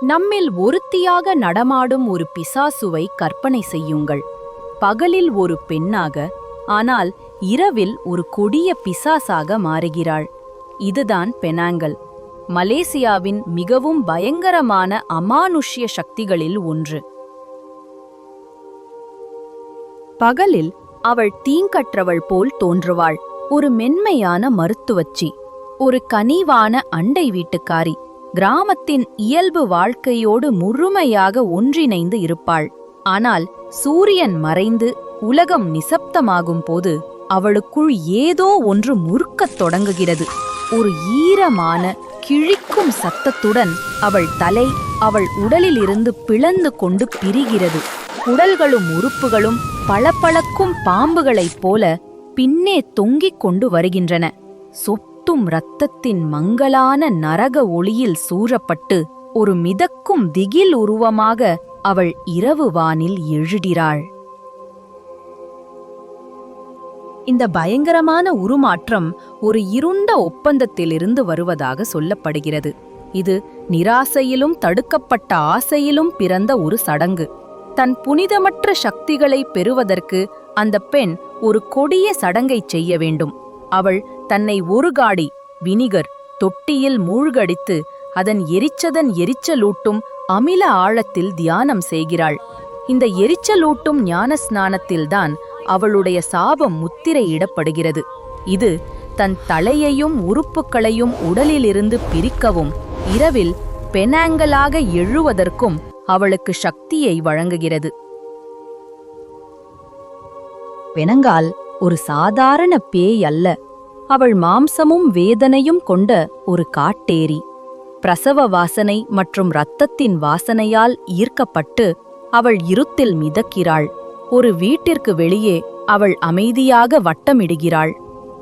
நம்மில் ஒருத்தியாக நடமாடும் ஒரு பிசாசுவை கற்பனை செய்யுங்கள். பகலில் ஒரு பெண்ணாக ஆனால் இரவில் ஒரு கொடிய பிசாசாக மாறுகிறாள். இதுதான் பெனாங்கல். மலேசியாவின் மிகவும் பயங்கரமான அமானுஷ்ய சக்திகளில் ஒன்று. பகலில் அவள் தீங்கற்றவள் போல் தோன்றுவாள். ஒரு மென்மையான மருத்துவச்சி. ஒரு கனிவான அண்டை வீட்டுக்காரி. கிராமத்தின் இயல்பு வாழ்க்கையோடு முழுமையாக ஒன்றிணைந்து இருப்பாள். ஆனால் சூரியன் மறைந்து உலகம் நிசப்தமாகும் போது அவளுக்குள் ஏதோ ஒன்று முறுக்கத் தொடங்குகிறது. ஒரு ஈரமான கிழிக்கும் சத்தத்துடன் அவள் தலை அவள் உடலிலிருந்து பிளந்து கொண்டு பிரிகிறது. உடல்களும் உறுப்புகளும் பளபளக்கும் பாம்புகளைப் போல பின்னே தொங்கிக் கொண்டு வருகின்றன. கொட்டும் இரத்தத்தின் மங்கலான நரக ஒளியில் சூழப்பட்டு ஒரு மிதக்கும் திகில் உருவமாக அவள் இரவு வானில் எழுகிறாள். இந்த பயங்கரமான உருமாற்றம் ஒரு இருண்ட ஒப்பந்தத்திலிருந்து வருவதாக சொல்லப்படுகிறது. இது நிராசையிலும் தடுக்கப்பட்ட ஆசையிலும் பிறந்த ஒரு சடங்கு. தன் புனிதமற்ற சக்திகளை பெறுவதற்கு அந்த பெண் ஒரு கொடிய சடங்கை செய்ய வேண்டும். அவள் தன்னை ஒரு காடி வினிகர் தொட்டியில் மூழ்கடித்து அதன் எரிச்சதன் எரிச்சலூட்டும் அமில ஆழத்தில் தியானம் செய்கிறாள். இந்த எரிச்சலூட்டும் ஞான ஸ்நானத்தில்தான் அவளுடைய சாபம் முத்திரையிடப்படுகிறது. இது தன் தலையையும் உறுப்புகளையும் உடலிலிருந்து பிரிக்கவும் இரவில் பெனாங்கலாக எழுவதற்கும் அவளுக்கு சக்தியை வழங்குகிறது. பெனங்கால் ஒரு சாதாரண பேய் அல்ல. அவள் மாம்சமும் வேதனையும் கொண்ட ஒரு காட்டேரி. பிரசவ வாசனை மற்றும் இரத்தத்தின் வாசனையால் ஈர்க்கப்பட்டு அவள் இருத்தில் மிதக்கிறாள். ஒரு வீட்டிற்கு வெளியே அவள் அமைதியாக வட்டமிடுகிறாள்.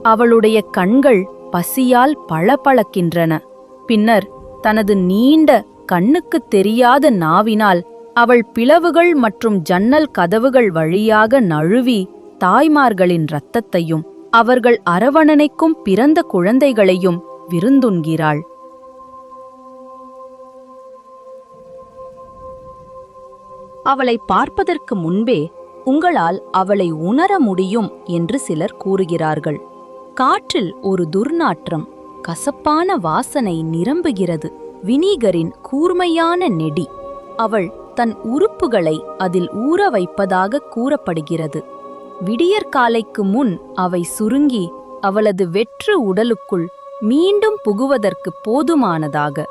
அவளுடைய கண்கள் பசியால் பளபளக்கின்றன. பின்னர் தனது நீண்ட கண்ணுக்குத் தெரியாத நாவினால் அவள் பிளவுகள் மற்றும் ஜன்னல் கதவுகள் வழியாக நழுவி தாய்மார்களின் இரத்தத்தையும் அவர்கள் அரவணனைக்கும் பிறந்த குழந்தைகளையும் விருந்துண்கிறாள். அவளை பார்ப்பதற்கு முன்பே உங்களால் அவளை உணர முடியும் என்று சிலர் கூறுகிறார்கள். காற்றில் ஒரு துர்நாற்றம் கசப்பான வாசனை நிரம்புகிறது. வினீகரின் கூர்மையான நெடி. அவள் தன் உறுப்புகளை அதில் ஊற வைப்பதாக கூறப்படுகிறது. விடியற்காலைக்கு முன் அவை சுருங்கி அவளது வெற்று உடலுக்குள் மீண்டும் புகுவதற்கு போதுமானதாக.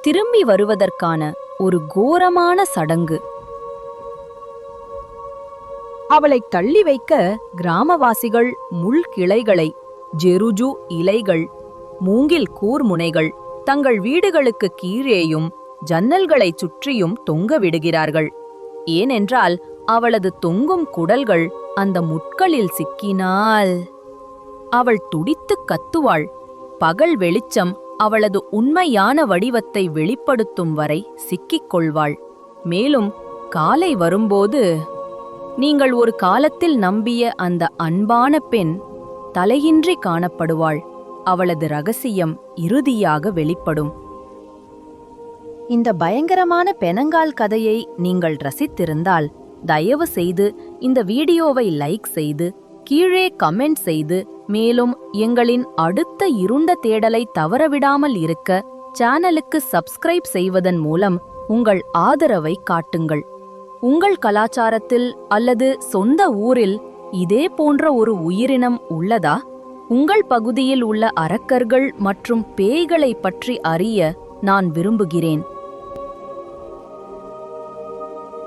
திரும்பி வருவதற்கான ஒரு கோரமான சடங்கு. அவளை தள்ளி வைக்க கிராமவாசிகள் முள் கிளைகளை ஜெருஜு இலைகள் மூங்கில் கூர்முனைகள் தங்கள் வீடுகளுக்கு கீழேயும் ஜன்னல்களைச் சுற்றியும் தொங்க விடுகிறார்கள். ஏனென்றால் அவளது தொங்கும் குடல்கள் அந்த முட்களில் சிக்கினால் அவள் துடித்துக் கத்துவாள். பகல் வெளிச்சம் அவளது உண்மையான வடிவத்தை வெளிப்படுத்தும் வரை சிக்கிக் கொள்வாள். மேலும் காலை வரும்போது நீங்கள் ஒரு காலத்தில் நம்பிய அந்த அன்பான பெண் தலையின்றி காணப்படுவாள். அவளது ரகசியம் இறுதியாக வெளிப்படும். இந்த பயங்கரமான பெனங்கால் கதையை நீங்கள் ரசித்திருந்தால் தயவு செய்து இந்த வீடியோவை லைக் செய்து கீழே கமெண்ட் செய்து மேலும் எங்களின் அடுத்த இருண்ட தேடலை தவறவிடாமல் இருக்க சேனலுக்கு சப்ஸ்கிரைப் செய்வதன் மூலம் உங்கள் ஆதரவை காட்டுங்கள். உங்கள் கலாச்சாரத்தில் அல்லது சொந்த ஊரில் இதே போன்ற ஒரு உயிரினம் உள்ளதா? உங்கள் பகுதியில் உள்ள அரக்கர்கள் மற்றும் பேய்களைப் பற்றி அறிய நான் விரும்புகிறேன்.